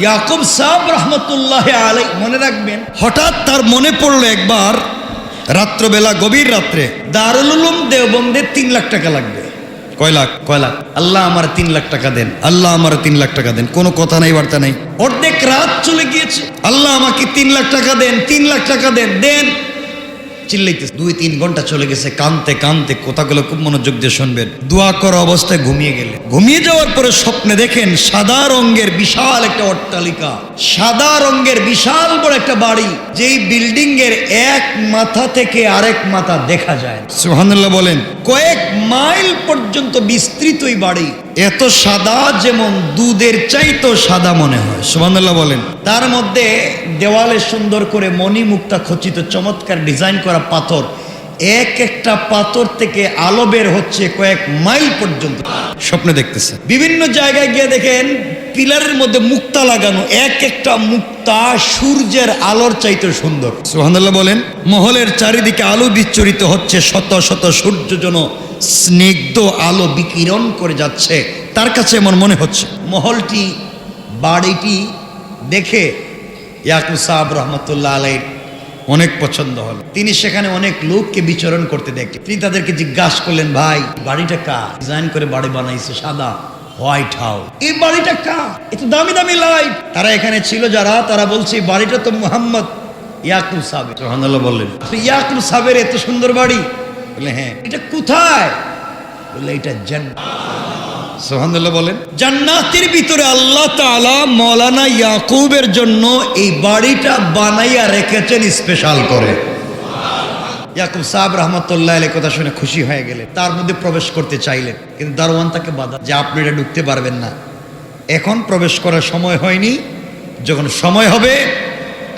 ইয়াকুব সাহ রহমতুল্লাহ আলাই মনে রাখবেন হঠাৎ তার মনে পড়ল একবার রাত্রবেলা গভীর রাত্রে দারুল উলুম দেওবন্দে তিন লাখ টাকা লাগবে। কয় লাখ? কয় লাখ? আল্লাহ আমার তিন লাখ টাকা দেন। আল্লাহ আমার তিন লাখ টাকা দেন। কোনো কথা নাই বার্তা নাই। অর্ধেক রাত চলে গিয়েছে। আল্লাহ আমাকে তিন লাখ টাকা দেন তিন লাখ টাকা দেন দেন। চিল্লাইতে দুই, তিন ঘণ্টা চলে গেছে, কানতে কানতে কথাগুলো খুব মনোযোগ দিয়ে শুনবেন। দোয়া করা অবস্থায় ঘুমিয়ে গেলে ঘুমিয়ে যাওয়ার পরে স্বপ্নে দেখেন সাদা রঙের বিশাল একটা অট্টালিকা। সাদা রঙের বিশাল বড় একটা বাড়ি, যেই বিল্ডিং এর এক মাথা থেকে আরেক মাথা দেখা যায়। সুহানুল্লাহ বলেন, কয়েক মাইল পর্যন্ত বিস্তৃত এই বাড়ি। এত সাদা যেমন দুধের চাইতো সাদা মনে হয়। সুহানুল্লাহ বলেন, তার মধ্যে দেওয়ালে সুন্দর করে মণি মুক্তা খচিত চমৎকার ডিজাইন করা পাথর। এক একটা পাথর থেকে আলো বের হচ্ছে কয়েক মাইল পর্যন্ত। স্বপ্নে দেখতেছে। বিভিন্ন জায়গায় গিয়ে দেখেন পিলারের মধ্যে মুক্তা লাগানো এক একটা মুক্তা সূর্যের আলোর চাইতে সুন্দর। সুহানুল্লাহ বলেন মহলের চারিদিকে আলো বিচ্ছরিত হচ্ছে শত শত সূর্য যেন স্নিগ্ধ আলো বিকিরণ করে যাচ্ছে। তার কাছে আমার মনে হচ্ছে মহলটি বাড়িটি দেখে ইয়াকুব সাহাব রহমতুল্লাহ আলাইর অনেক পছন্দ হলো। তিনি সেখানে অনেক লোককে বিচরণ করতে দেখলেন। তিনি তাদেরকে জিজ্ঞাসা করলেন, ভাই, বাড়িটা কা ডিজাইন করে বাড়ি বানাইছে সাদা, হোয়াইট হাউস। এই বাড়িটা কা এত দামি দামি লাইট। তারা এখানে ছিল যারা, তারা বলছে বাড়িটা তো মোহাম্মদ ইয়াকুব সাহেব সোহানুল্লাহ বললেন তো ইয়াকুব সাহেবের এত সুন্দর বাড়ি? বলে হ্যাঁ। এটা কোথায়? বললে এটা জান্নাত। সোহানুল্লাহ বলেন, জান্নাতের ভিতরে আল্লাহ তাআলা মৌলানা ইয়াকুবের জন্য এই বাড়িটা বানাইয়া রেখেছেন স্পেশাল করে। ইয়াকুব সাহেব রহমতুল্লাহ আলাই কথা শুনে খুশি হয়ে গেলেন, তার মধ্যে প্রবেশ করতে চাইলেন, কিন্তু দারোয়ান তাকে বাধা যে আপনি এটা ঢুকতে পারবেন না। এখন প্রবেশ করার সময় হয়নি, যখন সময় হবে,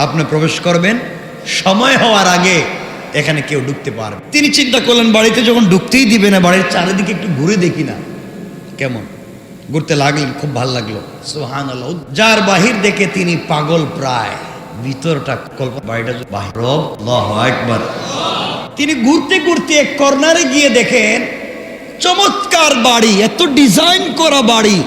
আপনি প্রবেশ করবেন, সময় হওয়ার আগে এখানে কেউ ঢুকতে পারবে। তিনি চিন্তা করলেন, বাড়িতে যখন ঢুকতেই দিবে না, বাড়ির চারিদিকে একটু ঘুরে দেখি না। কেমন? ঘুরতে লাগলেন, খুব ভালো লাগল। সোহান যার বাহির দেখে তিনি পাগল প্রায়। ভিতরটা বাড়িটা রব তিনি ঘুরতে ঘুরতে এক কর্নারে গিয়ে দেখেন, চমৎকার বাড়ি, এত ডিজাইন করা বাড়ি।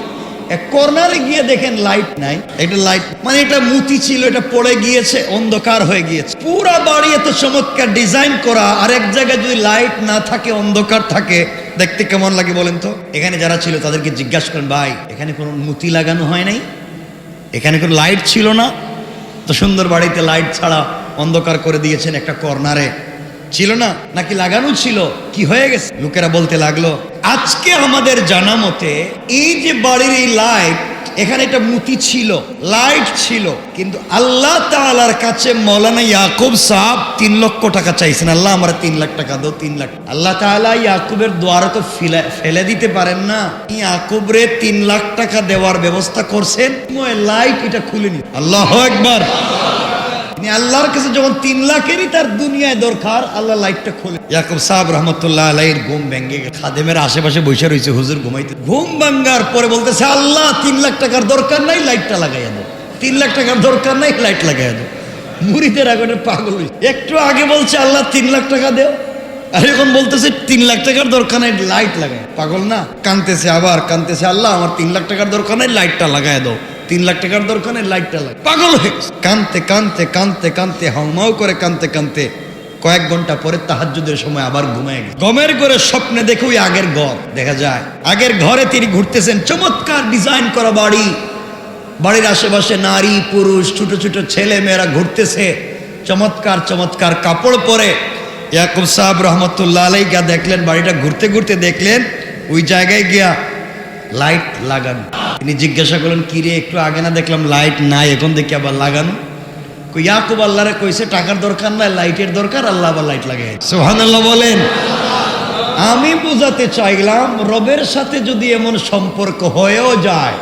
কর্নারে গিয়ে দেখেন লাইট নাই। এটা লাইট মানে এটা মুতি ছিল, এটা পড়ে গিয়েছে, অন্ধকার হয়ে গিয়েছে। পুরা বাড়ি এত চমৎকার ডিজাইন করা, আর এক জায়গায় যদি লাইট না থাকে, অন্ধকার থাকে, দেখতে কেমন লাগে বলেন তো? এখানে যারা ছিল তাদেরকে জিজ্ঞাসা করেন, ভাই, এখানে কোনো মুতি লাগানো হয় নাই? এখানে কোনো লাইট ছিল না? তো সুন্দর বাড়িতে লাইট ছাড়া অন্ধকার করে দিয়েছেন একটা কর্নারে ছিল না, নাকি লাগানো ছিল? কি হয়ে গেছে? লোকেরা বলতে লাগল, আজকে আমাদের জানা মতে এই যে বাড়ির এই লাইট এখানে একটা মুতি ছিল লাইট ছিল, কিন্তু আল্লাহ তাআলার কাছে মৌলানা ইয়াকুব সাহেব তিন লক্ষ টাকা চাইছেন। আল্লাহ আমরা তিন লাখ টাকা দো তিন লাখ। আল্লাহ তাআলা ইয়াকুবের দ্বারা তো ফেলে ফেলে দিতে পারেন না। ইয়াকুবরে তিন লাখ টাকা দেওয়ার ব্যবস্থা করছেন। লাইট এটা খুলেনি আল্লাহ একবার তিনি আল্লাহর কাছে যখন তিন লাখেরই তার দুনিয়ায় দরকার, আল্লাহ লাইটটা খোলে। ইয়াকুব সাহেব রহমতুল্লাহ আলাইয়ের ঘুম ভেঙে গেছে। খাদেমের আশেপাশে বসে রয়েছে হুজুর ঘুমাইতে। ঘুম ভাঙ্গার পরে বলতেছে, আল্লাহ, তিন লাখ টাকার দরকার নাই, লাইটটা লাগাইয়া দাও। তিন লাখ টাকার দরকার নাই, লাইট লাগাইয়া দাও। মুড়িদের আগুনের পাগল একটু আগে বলছে, আল্লাহ, তিন লাখ টাকা দেও। আর এখন বলতেছে, তিন লাখ টাকার দরকার নাই, লাইট লাগায় পাগল না? কানতেছে আবার কানতেছে আল্লাহ, আমার তিন লাখ টাকার দরকার নাই, লাইটটা লাগাই দাও। তিন লাখ টাকার দরকার নেই লাইটটা লাগ। পাগল হয়ে। কানতে কানতে কানতে কানতে, হাউমাউ করে কানতে কানতে কয়েক ঘণ্টা পরে তাহাজ্জুদের সময় আবার ঘুমায় গেছে। গমের করে স্বপ্নে দেখে ওই আগের ঘর, দেখা যায়। আগের ঘরে তিনি ঘুরতেছেন, চমৎকার ডিজাইন করা বাড়ি। বাড়ির আশেপাশে নারী, পুরুষ, ছোট ছোট ছেলে মেয়েরা ঘুরতেছে। চমৎকার চমৎকার কাপড় পরে ইয়াকুব সাহেব রহমতুল্লাহ আলাই গিয়া দেখলেন, বাড়িটা ঘুরতে ঘুরতে দেখলেন, ওই জায়গায় গিয়া লাইট লাগানো। তিনি জিজ্ঞাসা করলেন, কি রে, একটু আগে না দেখলাম লাইট নাই, এখন দেখি আবার লাগানো? ইয়াকুব আল্লাহরে কইছে, টাকার দরকার নাই লাইটের দরকার, আল্লাহ আবার লাইট লাগাই সোহানাল্লাহ বলেন, আমি বোঝাতে চাইলাম, রবের সাথে যদি এমন সম্পর্ক হয়েও যায়,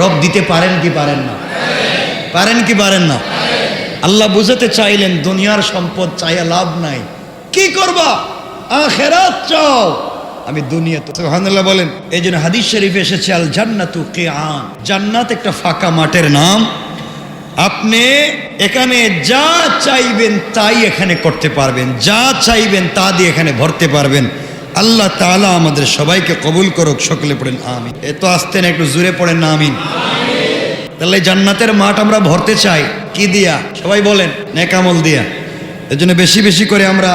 রব দিতে পারেন কি পারেন না? পারেন কি পারেন না? আল্লাহ বুঝাতে চাইলেন, দুনিয়ার সম্পদ চাইয়া লাভ নাই। কি করবা? আখেরাত চাও। আমি দুনিয়া তো সুবহানাল্লাহ বলেন এই জন্য হাদিস শরীফে এসেছে আল জান্নাতু কে কিআন জান্নাত একটা ফাঁকা মাঠের নাম। আপনি এখানে যা চাইবেন তাই এখানে করতে পারবেন, যা চাইবেন তা দিয়ে এখানে ভরতে পারবেন। আল্লাহ তাআলা আমাদের সবাইকে কবুল করুক, সকলে পড়েন, আমিন। এত আসতেন একটু জুড়ে পড়েন না, আমিন। তাহলে জান্নাতের মাঠ আমরা ভরতে চাই, কি দিয়া? সবাই বলেন নেকামল দিয়া। এর জন্য বেশি বেশি করে আমরা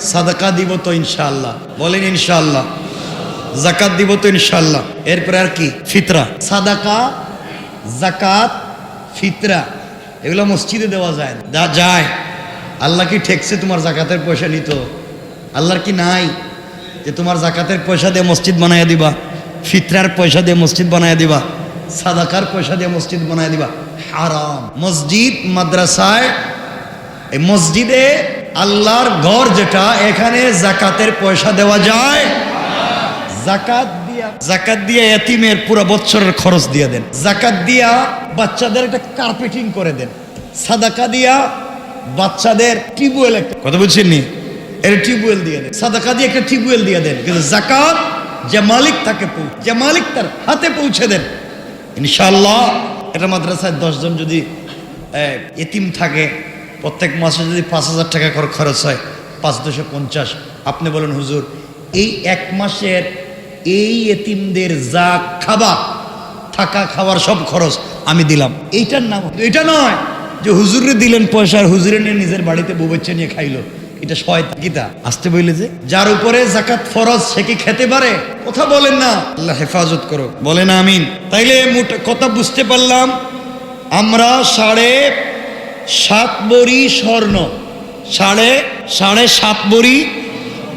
সাদাকা দিব তো ইনশাআল্লাহ। বলেন ইনশাআল্লাহ। জাকাত দিব তো ইনশাআল্লাহ। এরপরে আর কি? ফিতরা। সাদাকা জাকাত ফিতরা। এগুলো মসজিদে দেওয়া যায় না। যায়। আল্লাহ কি ঠেকছে তোমার জাকাতের পয়সা নিত? আল্লাহর কি নাই? যে তোমার জাকাতের পয়সা দিয়ে মসজিদ বানাইয়া দিবা, ফিতরার পয়সা দিয়ে মসজিদ বানাইয়া দিবা, সাদাকার পয়সা দিয়ে মসজিদ বানাইয়া দিবা। হারাম। মসজিদ, মাদ্রাসায়, এই মসজিদে আল্লাহর ঘর যেটা, এখানে জাকাতের পয়সা দেওয়া যায়। জাকাত দিয়া জাকাত দিয়া এতিমের পুরো বছরের খরচ দিয়ে দেন। জাকাত দিয়া বাচ্চাদের একটা কার্পেটিং করে দেন। সাদাকা দিয়া বাচ্চাদের টিউবওয়েল একটা কথা বুঝছেন নি? এর টিউবওয়েল দিয়ে দেন। সাদাকা দিয়ে একটা টিউবওয়েল দিয়ে দেন। কিন্তু জাকাত যে মালিক তাকে যে মালিক তার হাতে পৌঁছে দেন। ইনশাআল্লাহ, এটা মাদ্রাসায় দশজন যদি এতিম থাকে প্রত্যেক মাসে যদি পাঁচ হাজার টাকা করে খরচ হয়, পাঁচ দুশো পঞ্চাশ। আপনি বলেন, হুজুর, এই এক মাসের এই এতিমদের যা খাবার, থাকা খাওয়ার সব খরচ আমি দিলাম। এইটার নাম এটা নয় যে হুজুরে দিলেন পয়সা আর হুজুরে নিয়ে নিজের বাড়িতে বউবাচ্চা নিয়ে খাইলো। এটা শয়তান গীতা। আসতে বইলে যে, যার উপরে জাকাত ফরজ, সে কি খেতে পারে? কথা বলেন না। আল্লাহ হেফাজত করো বলেন আমিন। তাইলে মোট- কথা বুঝতে পারলাম, আমরা সাড়ে সাত বড়ি স্বর্ণ। সাড়ে সাড়ে সাত বড়ি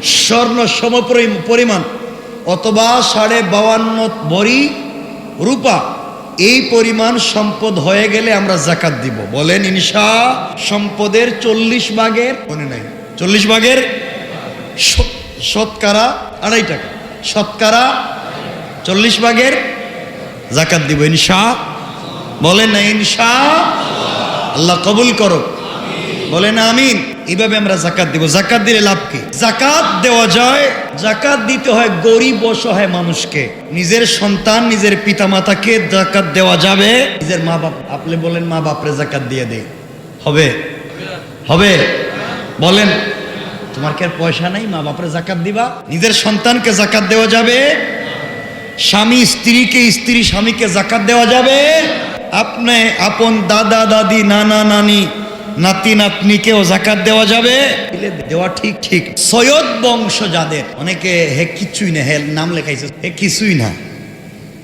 স্বর্ণ সমপরি পরিমাণ অথবা সাড়ে বাউান্ন বড়ি রূপা। এই পরিমাণ সম্পদ হয়ে গেলে আমরা জাকাত দিব। বলেন, ইনশা, সম্পদের চল্লিশ ভাগের, মনে নাই, চল্লিশ ভাগের শতকরা আড়াই টাকা। শতকরা চল্লিশ ভাগের জাকাত দিব, ইনশা। বলেন না, ইনশা। আল্লাহ কবুল করো। বলেন আমিন। এইভাবে আমরা জাকাত দিব। জাকাত দিলে লাভ কি? জাকাত দেওয়া যায় জাকাত দিতে হয় গরিব অসহায় মানুষকে। নিজের সন্তান, নিজের পিতামাতাকে জাকাত দেওয়া যাবে। নিজের মা বাপ আপনি বলেন, মা বাপরে জাকাত দিয়ে দে হবে? হবে? বলেন। তোমার কি আর পয়সা নাই? মা বাপরে জাকাত দিবা? নিজের সন্তানকে জাকাত দেওয়া যাবে। স্বামী স্ত্রীকে, স্ত্রী স্বামীকে জাকাত দেওয়া যাবে। আপনি আপন দাদা দাদি নানা নানি নাতি নাতনিকেও জাকাত দেওয়া যাবে? দেওয়া ঠিক ঠিক। সৈয়দ বংশ যাদের অনেকে হে কিছুই না হে নাম লেখাইছে হে কিছুই না।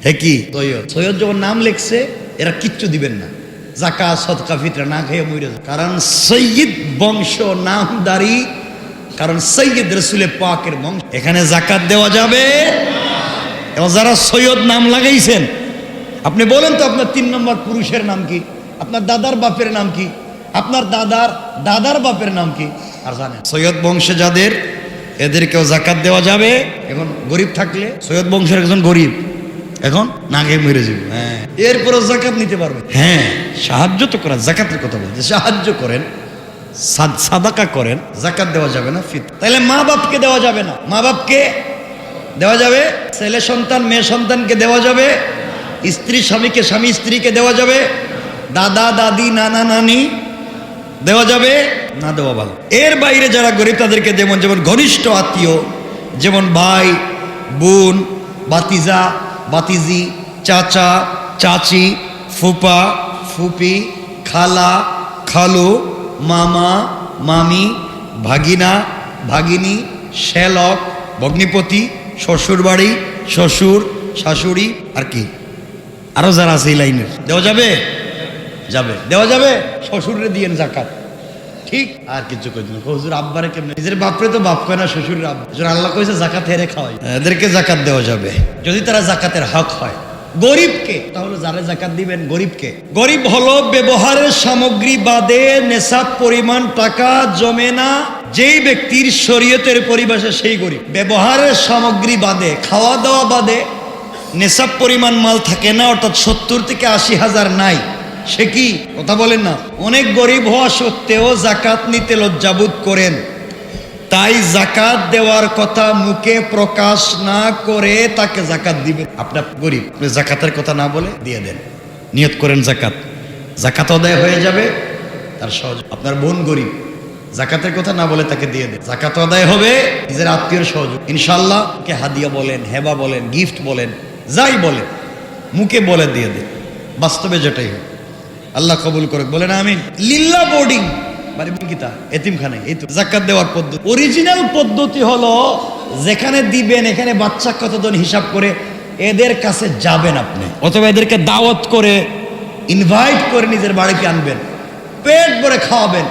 হে কি? সৈয়দ। সৈয়দ যখন নাম লেখছে এরা কিচ্ছু দিবেন না। জাকা সদকা ফিতরা না খেয়ে মরে। কারণ সৈয়দ বংশ নামদারি কারণ সৈয়দ রসুলের পাকের বংশ। এখানে জাকাত দেওয়া যাবে? এবং যারা সৈয়দ নাম লাগাইছেন আপনি বলেন তো আপনার তিন নম্বর পুরুষের নাম কি? আপনার দাদার বাপের নাম কি? আপনার দাদার দাদার বাপের নাম কি? আর জানেন। সৈয়দ বংশে যাদের, এদেরকেও জাকাত দেওয়া যাবে। এখন গরিব থাকলে সৈয়দ বংশের একজন গরিব। এখন না খেয়ে মরে যাবে। হ্যাঁ। এরপরও জাকাত নিতে পারবে। হ্যাঁ সাহায্য তো করা, জাকাতের কথা বলছে। সাহায্য করেন সাদাকা করেন, জাকাত দেওয়া যাবে না ফিত তাহলে মা বাপকে দেওয়া যাবে না। মা বাপকে দেওয়া যাবে, ছেলে সন্তান, মেয়ে সন্তানকে দেওয়া যাবে। স্ত্রী স্বামীকে, স্বামী স্ত্রীকে দেওয়া যাবে। দাদা, দাদি, নানা, নানি দেওয়া যাবে। না দেওয়া ভালো। এর বাইরে যারা গরিব, তাদেরকে যেমন যেমন ঘনিষ্ঠ আত্মীয়, যেমন ভাই, বোন বাতিজা বাতিজি চাচা, চাচি, ফুপা, ফুপি, খালা, খালু, মামা, মামি, ভাগিনা, ভাগিনী, শ্যালক, ভগ্নিপতি, শ্বশুরবাড়ি, শ্বশুর, শাশুড়ি, আর কি। আরও যারা আছে এই লাইনের। দেওয়া যাবে? যাবে। দেওয়া যাবে? শ্বশুরে দিয়েন জাকাত ঠিক? আর কিছু কই দিন হুজুর আব্বারে কেমনে? নিজের বাপরে তো বাপ কয় না, শ্বশুরের আব্বা। আল্লাহ কইছে জাকাত হেরে খাওয়াই। এদেরকে জাকাত দেওয়া যাবে। যদি তারা জাকাতের হক হয়। গরিবকে, তাহলে যারা জাকাত দিবেন গরিবকে। গরিব হলো ব্যবহারের সামগ্রী বাদে নেশাব পরিমাণ টাকা জমে না। যেই ব্যক্তির শরীয়তের পরিভাষা সেই গরিব। ব্যবহারের সামগ্রী বাদে, খাওয়া দাওয়া বাদে নেশাব পরিমাণ মাল থাকে না, অর্থাৎ সত্তর থেকে আশি হাজার নাই। সে কি? কথা বলেন না। অনেক গরিব হওয়া সত্ত্বেও জাকাত নিতে লজ্জাবোধ করেন। তাই জাকাত দেওয়ার কথা মুখে প্রকাশ না করে তাকে জাকাত দিবেন। আপনার গরিব জাকাতের কথা না বলে দিয়ে দেন। নিয়ত করেন জাকাত। জাকাত আদায় হয়ে যাবে, তার সহজ। আপনার বোন গরিব, জাকাতের কথা না বলে তাকে দিয়ে দেন। জাকাত আদায় হবে, নিজের আত্মীয় সহযোগ। ইনশাল্লাহ কে হাদিয়া বলেন, হেবা বলেন, গিফট বলেন। যাই বলে, মুখে বলে দিয়ে দে। বাস্তবে যেটাই হোক। আল্লাহ কবুল করে বলেন আমি লিল্লা বোর্ডিং মানে কিতা এতিমখানে এই তো। জাকাত দেওয়ার পদ্ধতি। অরিজিনাল পদ্ধতি হলো, যেখানে দিবেন, এখানে বাচ্চা কতজন হিসাব করে, এদের কাছে যাবেন আপনি। অথবা এদেরকে দাওয়াত করে ইনভাইট করে নিজের বাড়িতে আনবেন। পেট ভরে খাওয়াবেন।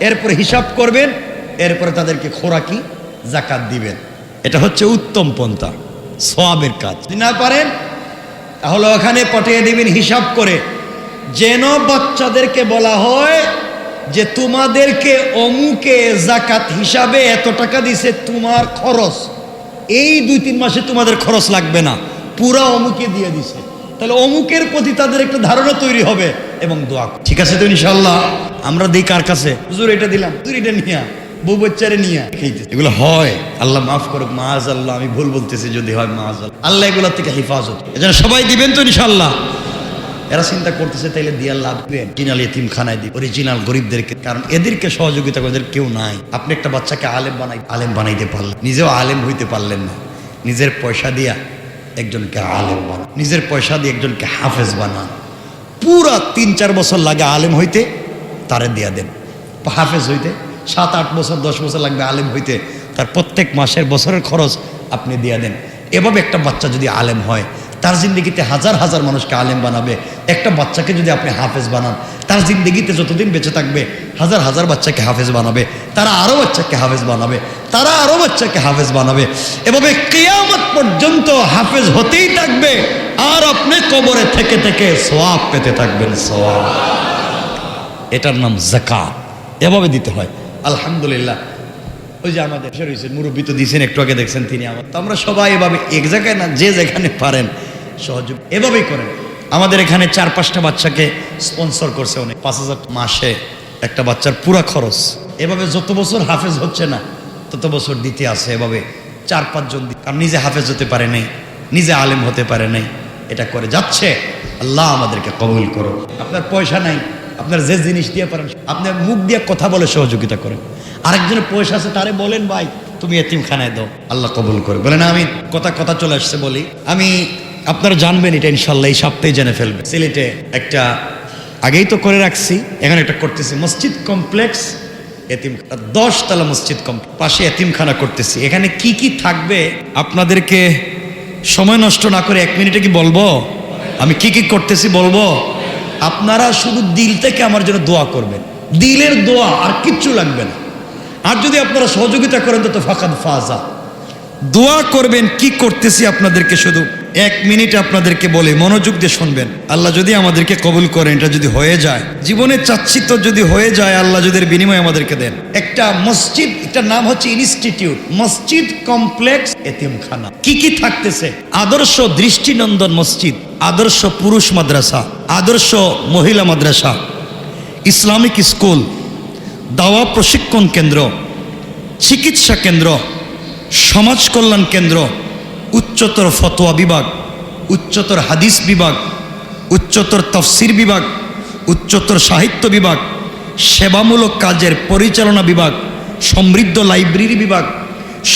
এরপরে হিসাব করবেন, এরপরে তাদেরকে খোরাকি, জাকাত দিবেন। এটা হচ্ছে উত্তম পন্থা। সোয়াবের কাজ। না পারেন, তাহলে ওখানে পাঠিয়ে দিবেন হিসাব করে। যেন বাচ্চাদেরকে বলা হয় যে, তোমাদেরকে অমুকে জাকাত হিসাবে এত টাকা দিছে তোমার খরচ। এই দুই তিন মাসে তোমাদের খরচ লাগবে না। পুরা অমুকে দিয়ে দিছে। তাহলে অমুকের প্রতি তাদের একটা ধারণা তৈরি হবে এবং দোয়া ঠিক আছে তো ইনশাল্লাহ আমরা দিই কার কাছে? হুজুর, এটা দিলাম। হুজুর, এটা নিয়া নিয়া এগুলো হয়। আল্লাহ মাফ করুক মাজ আল্লাহ আমি ভুল বলতেছি যদি হয় মাজ আল্লাহ এগুলোর থেকে হেফাজত। এজন্য সবাই দিবেন তো ইনশাল্লাহ এরা চিন্তা করতেছে, তাইলে দিয়া লাভ খানায় দিই অরিজিনাল গরিবদেরকে। কারণ এদেরকে সহযোগিতা করে কেউ নাই। আপনি একটা বাচ্চাকে আলেম বানাই, আলেম বানাইতে পারলেন। নিজেও আলেম হইতে পারলেন না। নিজের পয়সা দিয়া একজনকে আলেম বানান নিজের পয়সা দিয়ে একজনকে হাফেজ বানান পুরা তিন চার বছর লাগে আলেম হইতে, তারে দিয়া দেন। হাফেজ হইতে সাত, আট বছর, দশ বছর লাগবে আলেম হইতে, তার প্রত্যেক মাসের বছরের খরচ আপনি দিয়ে দেন। এভাবে একটা বাচ্চা যদি আলেম হয়, তার জিন্দগিতে হাজার হাজার মানুষকে আলেম বানাবে। একটা বাচ্চাকে যদি আপনি হাফেজ বানান, তার জিন্দগিতে যতদিন বেঁচে থাকবে, হাজার হাজার বাচ্চাকে হাফেজ বানাবে, তারা আরও বাচ্চাকে হাফেজ বানাবে, তারা আরও বাচ্চাকে হাফেজ বানাবে। এভাবে কেয়ামত পর্যন্ত হাফেজ হতেই থাকবে, আর আপনি কবরে থেকে থেকে সোয়াব পেতে থাকবেন সোয়াব এটার নাম জাকাত এভাবে দিতে হয়। আলহামদুলিল্লাহ। ওই যে আমাদের দেশে মুরব্বী তো দিয়েছেন একটু আগে দেখছেন তিনি আমার। তো আমরা সবাই এভাবে এক জায়গায় না, যে যেখানে পারেন, সহযোগ এভাবেই করেন। আমাদের এখানে চার পাঁচটা বাচ্চাকে স্পন্সর করছে অনেক। পাঁচ হাজার মাসে একটা বাচ্চার পুরা খরচ। এভাবে যত বছর হাফেজ হচ্ছে না, তত বছর দিতে আসে এভাবে। চার পাঁচজন কারণ নিজে হাফেজ হতে পারে নাই, নিজে আলেম হতে পারে নাই। এটা করে যাচ্ছে। আল্লাহ আমাদেরকে কবুল করো আপনার পয়সা নাই। আপনার যে জিনিস দিয়ে পারেন আপনার মুখ দিয়ে কথা বলে সহযোগিতা করেন। আরেকজনের পয়সা আছে, তারে বলেন, ভাই, তুমি এতিমখানায় দাও। আল্লাহ কবুল করে। বলেন আমি কথা কথা চলে আসছে, বলি। আমি, আপনারা জানবেন এটা ইনশাল্লাহ এই সপ্তাহে জেনে ফেলবেন সিলেটে একটা, আগেই তো করে রাখছি, এখন একটা করতেছি, মসজিদ কমপ্লেক্স এতিম দশ তলা মসজিদ কমপ্লেক্স, পাশে এতিমখানা করতেছি। এখানে কি কি থাকবে, আপনাদেরকে সময় নষ্ট না করে এক মিনিটে কি বলব? আমি কি কি করতেছি বলব? আপনারা শুধু দিল থেকে আমার জন্য দোয়া করবেন। দিলের দোয়া আর কিচ্ছু লাগবে না। আর যদি আপনারা সহযোগিতা করেন তো ফাঁকা ফাজা। দোয়া করবেন, কি করতেছি আপনাদেরকে শুধু? এক মিনিট আপনাদেরকে বলে মনোযোগ দিয়ে শুনবেন। আল্লাহ যদি আমাদেরকে কবুল করেন, এটা যদি হয়ে যায়, জীবনে চাচ্ছি তো যদি হয়ে যায়, আল্লাহ যদি বিনিময় আমাদেরকে দেন। একটা মসজিদ, এটার নাম হচ্ছে ইনস্টিটিউট, মসজিদ কমপ্লেক্স এতিমখানা। কি কি থাকতেছে? আদর্শ দৃষ্টিনন্দন মসজিদ, আদর্শ পুরুষ মাদ্রাসা, আদর্শ মহিলা মাদ্রাসা, ইসলামিক স্কুল, দাওয়া প্রশিক্ষণ কেন্দ্র, চিকিৎসা কেন্দ্র, সমাজ কল্যাণ কেন্দ্র উচ্চতর ফতোয়া বিভাগ, উচ্চতর হাদিস বিভাগ, উচ্চতর তফসির বিভাগ, উচ্চতর সাহিত্য বিভাগ, সেবামূলক কাজের পরিচালনা বিভাগ, সমৃদ্ধ লাইব্রেরি বিভাগ,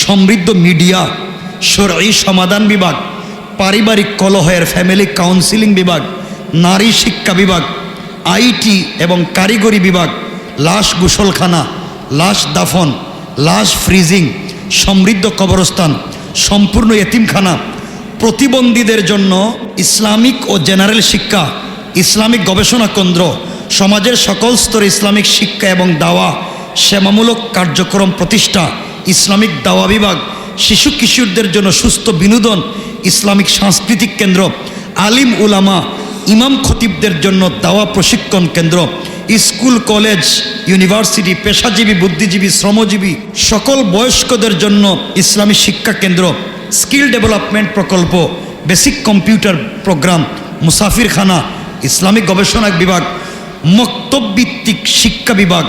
সমৃদ্ধ মিডিয়া, সরাই সমাধান বিভাগ, পারিবারিক কলহের ফ্যামিলি কাউন্সিলিং বিভাগ, নারী শিক্ষা বিভাগ, আইটি এবং কারিগরি বিভাগ, লাশ গোসলখানা, লাশ দাফন, লাশ ফ্রিজিং, সমৃদ্ধ কবরস্থান সম্পূর্ণ এতিমখানা। প্রতিবন্ধীদের জন্য ইসলামিক ও জেনারেল শিক্ষা, ইসলামিক গবেষণা কেন্দ্র, সমাজের সকল স্তরে ইসলামিক শিক্ষা এবং দাওয়া, সেবামূলক কার্যক্রম প্রতিষ্ঠা, ইসলামিক দাওয়া বিভাগ, শিশু কিশোরদের জন্য সুস্থ বিনোদন, ইসলামিক সাংস্কৃতিক কেন্দ্র, আলিম উলামা, ইমাম খতিবদের জন্য দাওয়া প্রশিক্ষণ কেন্দ্র স্কুল, কলেজ, ইউনিভার্সিটি, পেশাজীবী, বুদ্ধিজীবী, শ্রমজীবী, সকল বয়স্কদের জন্য ইসলামী শিক্ষা কেন্দ্র, স্কিল ডেভেলপমেন্ট প্রকল্প, বেসিক কম্পিউটার প্রোগ্রাম, মুসাফিরখানা ইসলামিক গবেষণা বিভাগ, মক্তবভিত্তিক শিক্ষা বিভাগ,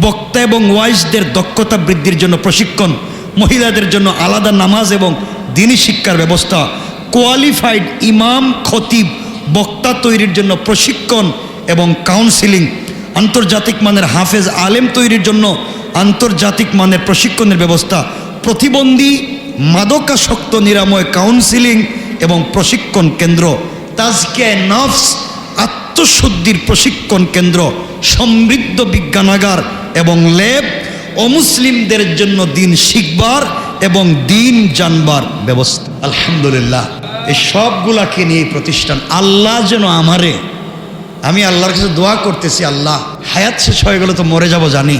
বক্তা এবং ওয়াইজদের দক্ষতা বৃদ্ধির জন্য প্রশিক্ষণ, মহিলাদের জন্য আলাদা নামাজ এবং দিনী শিক্ষার ব্যবস্থা, কোয়ালিফাইড ইমাম, খতিব, বক্তা তৈরির জন্য প্রশিক্ষণ এবং কাউন্সিলিং আন্তর্জাতিক মানের হাফেজ আলেম তৈরির জন্য আন্তর্জাতিক মানের প্রশিক্ষণের ব্যবস্থা, প্রতিবন্ধী, মাদকাসক্ত নিরাময় কাউন্সিলিং এবং প্রশিক্ষণ কেন্দ্র তাজকে নফস, আত্মশুদ্ধির প্রশিক্ষণ কেন্দ্র, সমৃদ্ধ বিজ্ঞানাগার এবং ল্যাব, অমুসলিমদের জন্য দিন শিখবার এবং দিন জানবার ব্যবস্থা। আলহামদুলিল্লাহ, এই সবগুলাকে নিয়ে প্রতিষ্ঠান আল্লাহ যেন আমারে আমি আল্লাহর কাছে দোয়া করতেছি, আল্লাহ, হায়াত শেষ হয়ে গেলে তো মরে যাব, জানি।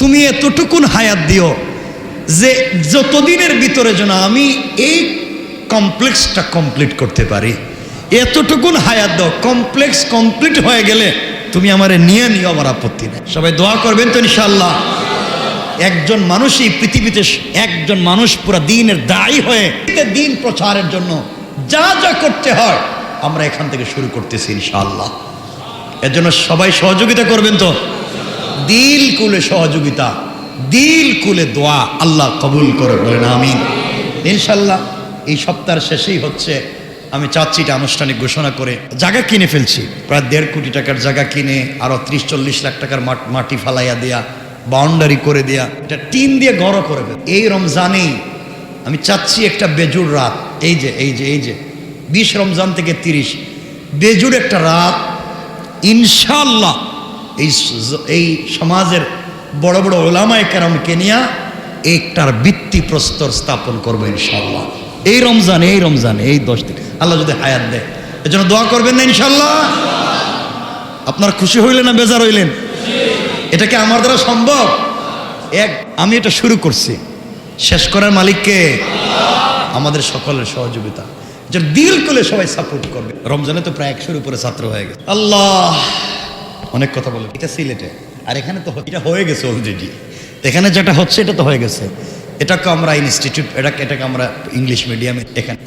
তুমি এতটুকুন হায়াত দিও যে যতদিনের ভিতরে যেন আমি এই কমপ্লেক্সটা কমপ্লিট করতে পারি। এতটুকুন হায়াত দাও, কমপ্লেক্স কমপ্লিট হয়ে গেলে তুমি আমারে নিয়ে নিও, আমার আপত্তি নেই। সবাই দোয়া করবেন তো ইনশাল্লাহ একজন মানুষ এই পৃথিবীতে একজন মানুষ পুরা দিনের দায়ী হয়ে দিন প্রচারের জন্য যা যা করতে হয়, আমরা এখান থেকে শুরু করতেছি, ইনশাআল্লাহ। এর জন্য সবাই সহযোগিতা করবেন তো? দিল কুলে সহযোগিতা, দিল কুলে দোয়া, আল্লাহ কবুল করে বলেন আমিন। ইনশাল্লাহ, এই সপ্তাহের শেষেই হচ্ছে, আমি চাচ্ছি এটা আনুষ্ঠানিক ঘোষণা করে, জায়গা কিনে ফেলছি। প্রায় দেড় কোটি টাকার জায়গা কিনে, আরও ত্রিশ চল্লিশ লাখ টাকার মাট- ফালাইয়া দেয়া, বাউন্ডারি করে দেয়া, এটা টিন দিয়ে গড় করে ফেল। এই রমজানেই আমি চাচ্ছি একটা বেজুর রাত, এই যে এই যে এই যে, বিশ রমজান থেকে তিরিশ বেজুর একটা রাত ইনশাল্লাহ এই এই সমাজের বড় বড় ওলামায় কেরামকে নিয়ে একটার ভিত্তি প্রস্তর স্থাপন করব ইনশাল্লাহ এই রমজান এই রমজান, এই দশ দিন। আল্লাহ যদি হায়াত দেয়। জন্য দোয়া করবেন না ইনশাল্লাহ আপনার খুশি হইলেন না বেজার হইলেন? এটা কি আমার দ্বারা সম্ভব? এক, আমি এটা শুরু করছি। শেষ করার মালিককে? আমাদের সকলের সহযোগিতা। যে দিল করে সবাই সাপোর্ট করবে। রমজানে তো প্রায় একশোর উপরে ছাত্র হয়ে গেছে। আল্লাহ! অনেক কথা বলে। এটা সিলেটে। আর এখানে তো এটা হয়ে গেছে অলরেডি এখানে যেটা হচ্ছে, এটা তো হয়ে গেছে। এটাকে আমরা ইনস্টিটিউট এটাকে এটাকে আমরা ইংলিশ মিডিয়ামে এখানে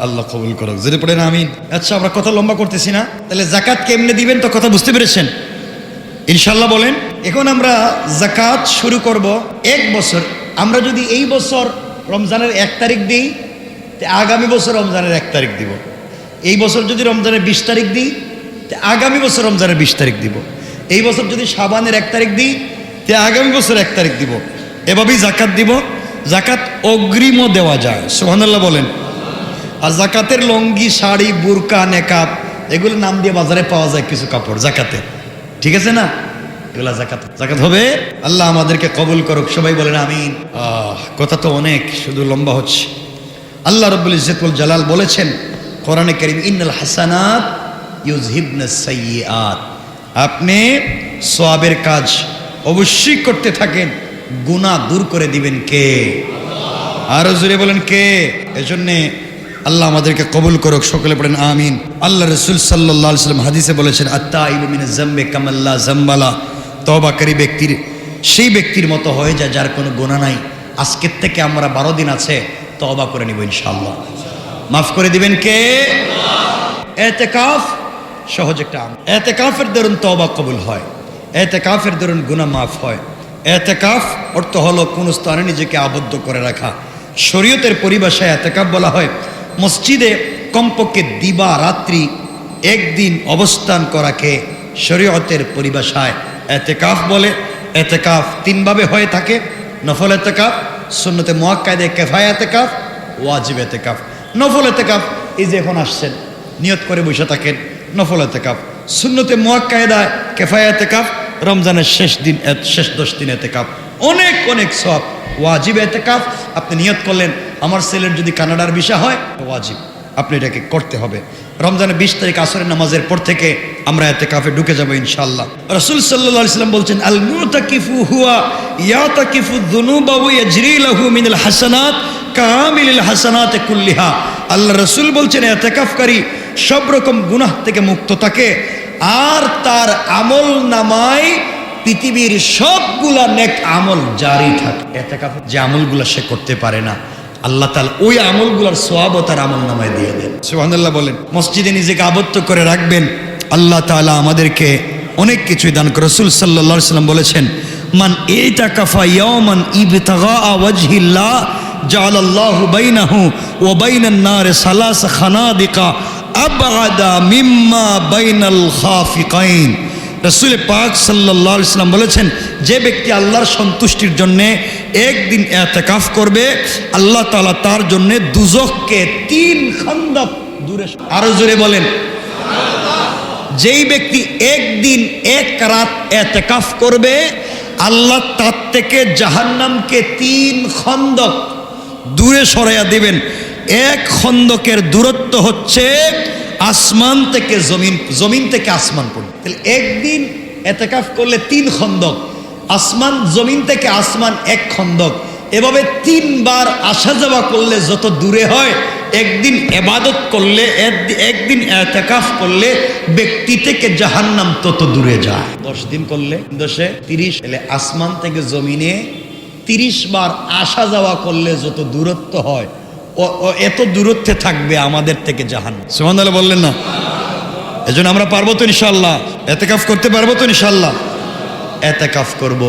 আল্লাহ কবুল করো যদি পড়ে না আমি আচ্ছা আমরা কথা লম্বা করতেছি না। তাহলে জাকাত কেমনে দিবেন তো কথা বুঝতে পেরেছেন? ইনশাল্লাহ বলেন। এখন আমরা জাকাত শুরু করব এক বছর। আমরা যদি এই বছর রমজানের এক তারিখ দিই আগামী বছর রমজানের এক তারিখ দিব। এই বছর যদি রমজানের বিশ তারিখ দিই আগামী বছর রমজানের বিশ তারিখ দিব। এই বছর যদি সাবানের এক তারিখ দিই তে আগামী বছর এক তারিখ দিব। এভাবেই জাকাত দিব। জাকাত অগ্রিমও দেওয়া যায়। সোহানাল্লাহ বলেন। আর জাকাতের লঙ্গি শাড়ি বুরকা নেকাব এগুলো নাম দিয়ে বাজারে পাওয়া যায় কিছু কাপড় জাকাতে ঠিক আছে না? এগুলা জাকাত। জাকাত হবে? আল্লাহ আমাদেরকে কবুল করুক। সবাই বলেন আহ, কথা তো অনেক শুধু লম্বা হচ্ছে। আল্লাহ রব্বুল ইজ্জতুল জালাল বলেছেন, কোরআনে করিম, ইন্নাল হাসানাত আপনি সোয়াবের কাজ অবশ্যই করতে থাকেন, গুনাহ দূর করে দিবেন কে? আরও জোরে বলেন কে? এজন্যে আল্লাহ আমাদেরকে কবুল করুক, সকলে পড়েন আমিন। আল্লাহ রসুল সাল্লাম হাদিসে বলেছেন আত্মা ইলুমিনে জম্বে কামাল্লা জম্বালা তবাকারী ব্যক্তির, সেই ব্যক্তির মতো হয়ে যায় যার কোনো গোনা নাই। আজকের থেকে আমরা বারো দিন আছে তবা করে নিব ইনশাল্লাহ মাফ করে দিবেন কে? এতেকাফ সহজ একটা আম এতেকাফের দরুন তবা কবুল হয়, এতেকাফের দরুন গুনাহ মাফ হয়। এতেকাফ অর্থ হলো কোন স্থানে নিজেকে আবদ্ধ করে রাখা। শরীয়তের পরিভাষায় এতেকাফ বলা হয়, মসজিদে কমপক্ষে দিবা রাত্রি একদিন অবস্থান করাকে শরীয়তের পরিভাষায় এতেকাফ বলে। এতেকাফ তিনভাবে হয়ে থাকে, নফল এতেকাফ সুন্নতে মোয়াক্কায়দে কেফায় এতেকাফ ওয়াজিব এতেকাফ নফল এতেকাফ এই যে এখন আসছেন, নিয়ত করে বসে থাকেন নফল এতেকাফ সুন্নতে মোয়াক্কায়দায় কেফায় এতেকাফ রমজানের শেষ দিন শেষ দশ দিন এতে কাপ অনেক অনেক সব ওয়াজিব এতেকাফ আপনি নিয়ত করলেন, আমার ছেলের যদি কানাডার ভিসা হয়, ওয়াজিব। আপনি এটাকে করতে হবে। রমজানের বিশ তারিখ আসরের নামাজের পর থেকে আমরা এতে কাফে ঢুকে যাব ইনশাল্লাহ রসুল সাল্লাহ সাল্লাম বলছেন আল মুতাকিফু হুয়া ইয়া ইয়াতাকিফু যুনুবাহু ইয়াজরিলাহু মিনাল হাসানাত কামিলিল হাসানাত কুল্লিহা। আল্লাহ রসুল বলছেন, এতেকাফকারী সব রকম গুনাহ থেকে মুক্ত থাকে আর তার আমল নামায় পৃথিবীর সবগুলা নেক আমল জারি থাকে। এতেকাফ যে আমলগুলা সে করতে পারে না। আল্লাহ তাআলা ওই আমলগুলোর সোয়াবও তার আমল নামায় দিয়ে দেন। সুবহানাল্লাহ বলেন। মসজিদে নিজেকে আবদ্ধ করে রাখবেন। আল্লাহ তাআলা আমাদেরকে অনেক কিছুই দান করে। রসুল আলাইহি সাল্লাম বলেছেন মান ইতাকাফা ইয়াওমান ইবতাগা ওয়াজহিল্লাহ জাআলাল্লাহু বাইনাহু ওয়া বাইনান নার সালাস খানাদিকা আবআদা মিম্মা বাইনাল খাফিকাইন। রসুল পাক সাল্লাহ ইসলাম বলেছেন, যে ব্যক্তি আল্লাহর সন্তুষ্টির জন্য একদিন এতেকাফ করবে, আল্লাহ তাআলা তার জন্য দুজককে তিন খন্দক দূরে আরও জোরে বলেন। যেই ব্যক্তি একদিন এক রাত এতেকাফ করবে, আল্লাহ তার থেকে জাহান্নামকে তিন খন্দক দূরে সরাইয়া দিবেন। এক খন্দকের দূরত্ব হচ্ছে আসমান থেকে জমিন জমিন থেকে আসমান পর্যন্ত। তাহলে একদিন এতেকাফ করলে তিন খন্দক, আসমান, জমিন থেকে আসমান এক খন্দক। এভাবে তিনবার আসা যাওয়া করলে যত দূরে হয়, একদিন এবাদত করলে এক- একদিন এতেকাফ করলে ব্যক্তি থেকে জাহান্নাম তত দূরে যায়। দশ দিন করলে দশে তিরিশ এলে আসমান থেকে জমিনে তিরিশ বার আসা যাওয়া করলে যত দূরত্ব হয় এত দূরত্বে থাকবে আমাদের থেকে জাহান সোহান বললেন না। এজন্য আমরা পারব তো ইনশাল্লাহ এতেকাফ করতে পারব তো ইনশাল্লাহ এতেকাফ করব।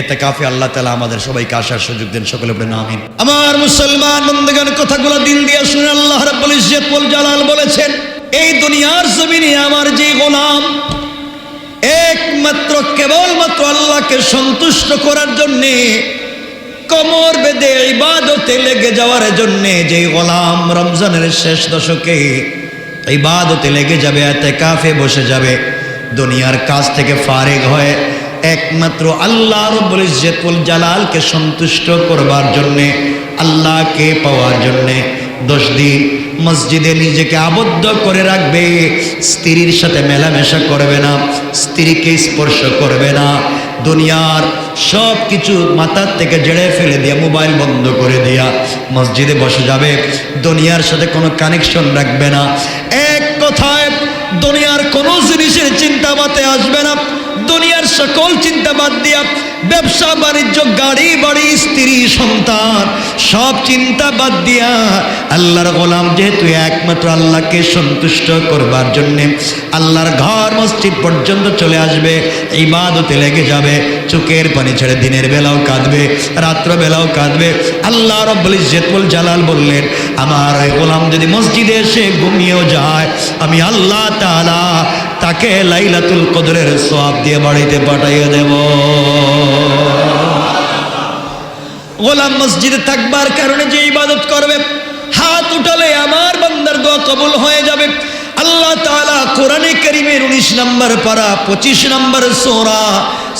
এতেকাফে আল্লাহ তালা আমাদের সবাইকে আসার সুযোগ দেন। সকলে বলে আমিন। আমার মুসলমান বন্ধুগণ, কথাগুলো দিন দিয়ে শুনে আল্লাহ রাব্বুল ইজ্জত জালাল বলেছেন, এই দুনিয়ার জমিনে আমার যে গোলাম, একমাত্র কেবলমাত্র আল্লাহকে সন্তুষ্ট করার জন্যে কমর বেদে ইবাদতে লেগে যাওয়ার জন্যে যে গোলাম রমজানের শেষ দশকে ইবাদতে লেগে যাবে এতে কাফে বসে যাবে, দুনিয়ার কাজ থেকে ফারেক হয়ে একমাত্র আল্লাহ রব্বুল ইজ্জতুল জালালকে সন্তুষ্ট করবার জন্যে, আল্লাহকে পাওয়ার জন্যে দশ দিন মসজিদে নিজেকে আবদ্ধ করে রাখবে, স্ত্রীর সাথে মেলামেশা করবে না, স্ত্রীকে স্পর্শ করবে না দুনিয়ার সব কিছু মাথার থেকে জেড়ে ফেলে দিয়া মোবাইল বন্ধ করে দিয়া মসজিদে বসে যাবে। দুনিয়ার সাথে কোনো কানেকশন রাখবে না। এক কথায় দুনিয়ার কোনো জিনিসের চিন্তা মাতে আসবে না। দুনিয়ার সকল চিন্তা বাদ দিয়া, ব্যবসা, বাণিজ্য, গাড়ি, বাড়ি, স্ত্রী, সন্তান, সব চিন্তা বাদ দিয়া আল্লাহর গোলাম যেহেতু একমাত্র আল্লাহকে সন্তুষ্ট করবার জন্যে আল্লাহর ঘর মসজিদ পর্যন্ত চলে আসবে, ইবাদতে লেগে যাবে, চোখের পানি ছেড়ে দিনের বেলাও কাঁদবে, রাত্র বেলাও কাঁদবে। আল্লাহ রব্বুল ইজ্জতুল জালাল বললেন, আমার গোলাম যদি মসজিদে এসে ঘুমিয়েও যায়, আমি আল্লাহ তাআলা তাকে লাইলাতুল কদরের সওয়াব দিয়ে বাড়িতে পাঠিয়ে দেব। গোলাম মসজিদে থাকবার কারণে যে ইবাদত করবে, হাত উঠালে আমার বান্দার দোয়া কবুল হয়ে যাবে। আল্লাহ তাআলা কোরআনে কারীমের 19 নম্বর পারা 25 নম্বর সূরা,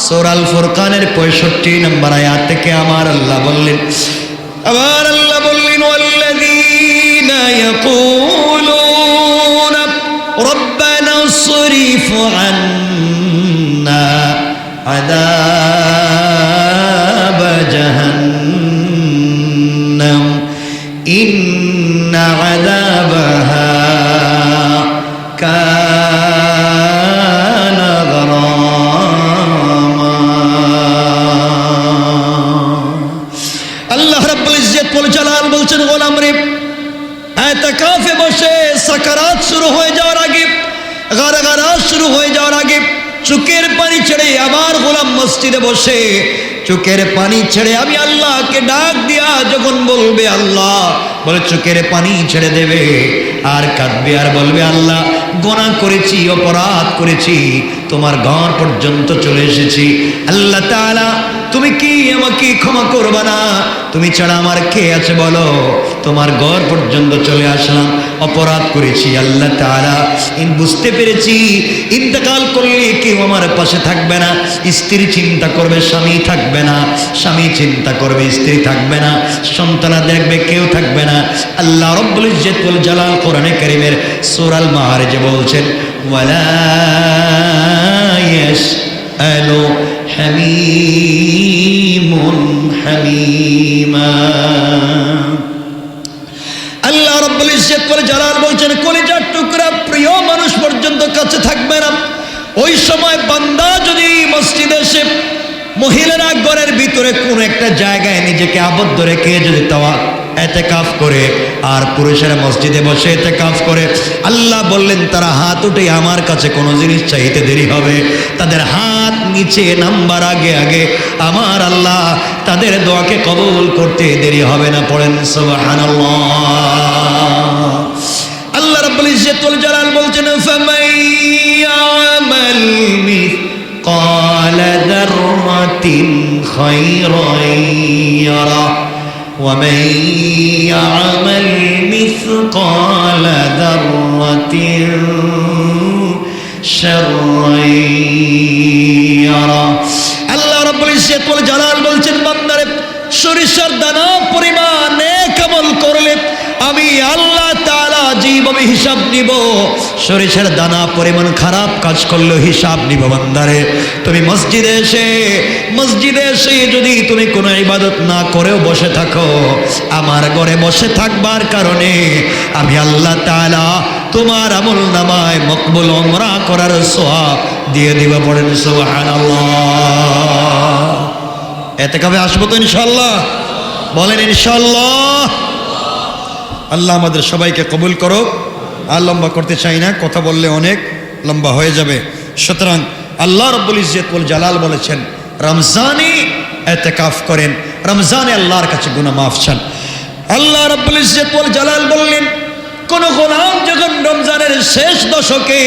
সূরাল ফুরকানের 65 নম্বর আয়াত থেকে আমার আল্লাহ বললেন আবার আল্লাহ বললেন, ওয়াল্লাযীনা ইয়াকুলুনা রব্বানা اصرف عنا عذاب جهنم إن عذابها كان غراما আল্লাহ রাব্বুল ইজ্জত বল জালাল বলছেন গোলাম রে এতেকাফে বসে সাকারাত শুরু হয়ে যাওয়ার আগে গারাগারাত শুরু হয়ে যাওয়ার আগে চোখের পানি ছেড়ে আবার গোলাম মসজিদে বসে চোখের পানি ছেড়ে আমি আল্লাহকে ডাক দিয়া যখন বলবে আল্লাহ, বলে চোখের পানি ছেড়ে দেবে। আর কাঁদবে, আর বলবে, আল্লাহ, গোনা করেছি, অপরাধ করেছি, তোমার ঘর পর্যন্ত চলে এসেছি। আল্লাহ তাআলা, তুমি কি আমাকে ক্ষমা করবা না? তুমি ছাড়া আমার কে আছে বলো? তোমার ঘর পর্যন্ত চলে আসলাম। অপরাধ করেছি, আল্লাহ ইন বুঝতে পেরেছি, ইন্তেকাল করলে কেউ আমার পাশে থাকবে না, স্ত্রী চিন্তা করবে, স্বামী থাকবে না, স্বামী চিন্তা করবে, স্ত্রী থাকবে না, সন্তানা দেখবে, কেউ থাকবে না। আল্লাহ রব্বুল ইজ্জতুল জালাল কোরআনে কারীমের সূরাল মাআরিজে বলছেন, ওয়ালা হামীমা। ইজ্জত করে জালাল বলছেন, কলিজার টুকরা প্রিয় মানুষ পর্যন্ত কাছে থাকবে না। ওই সময় বান্দা যদি মসজিদে এসে মহিলারা ঘরের ভিতরে কোন একটা জায়গায় নিজেকে আবদ্ধ রেখে যদি তাওয়া এতে কাফ করে আর পুরুষেরা মসজিদে বসে এতে কাফ করে, আল্লাহ বললেন, তারা হাত উঠে আমার কাছে কোনো জিনিস চাইতে দেরি হবে। তাদের হাত নিচে নাম্বার আগে আগে আমার আল্লাহ তাদের দোয়াকে কবুল করতে দেরি হবে না পড়েন সুবহানাল্লাহ আল্লাহ রাব্বুল ইজ্জতুল জালাল বলছেন ফামান ইয়ামাল মিথকালা যাররাতিন খায়রান ইয়ারা ومن يعمل مثقال ذرة شرا يرى আল্লাহ রব্বুল ওয়াল জালাল বলছেন বান্দারে সরিষার দানা পরিমাণ কেমন করলে আমি আল্লাহ যেভাবে হিসাব নিব? সরিষার দানা পরিমাণ খারাপ কাজ করলে হিসাব নিব বান্দারে। তুমি মসজিদে এসে মসজিদে এসে যদি তুমি কোনো ইবাদত না করেও বসে থাকো, আমার ঘরে বসে থাকবার কারণে আমি আল্লাহ তালা তোমার আমল নামায় মকবুল ওমরা করার সোয়াব দিয়ে দিব পড়েন সুবহানাল্লাহ। এতে কবে আসব তো ইনশাল্লাহ বলেন ইনশাল্লাহ আল্লাহ আমাদের সবাইকে কবুল করো আর লম্বা করতে চাই না, কথা বললে অনেক লম্বা হয়ে যাবে। সুতরাং আল্লাহ রব্বুল ইজ্জতুল জালাল বলেছেন, রমজানে এতেকাফ করেন, রমজানে আল্লাহর কাছে গুনাহ মাফ চান। আল্লাহ রব্বুল ইজ্জতুল জালাল বললেন, কোন গোলাম যখন রমজানের শেষ দশকে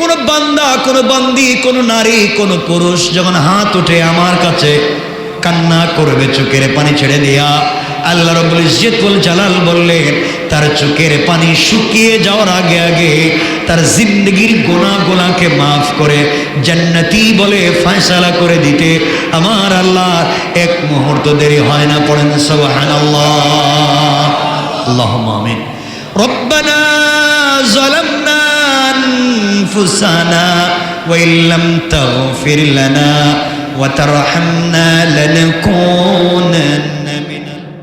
কোন বান্দা, কোন বান্দি, কোন নারী, কোন পুরুষ যখন হাত উঠে আমার কাছে কান্না করবে, চোখের পানি ছেড়ে দিয়া আল্লাহ রব্বুল ইজ্জতুল জালাল বললেন তার চোখের পানি শুকিয়ে যাওয়ার আগে আগে তার জিন্দগির গোনা গোনাকে মাফ করে জান্নাতি বলে ফয়সালা করে দিতে আমার আল্লাহ এক মুহূর্ত দেরি হয় না পড়েন সুবহানাল্লাহ আল্লাহুম্মা আমিন ربنا ظلمنا أنفسنا وإن لم تغفر لنا وترحمنا لنكونن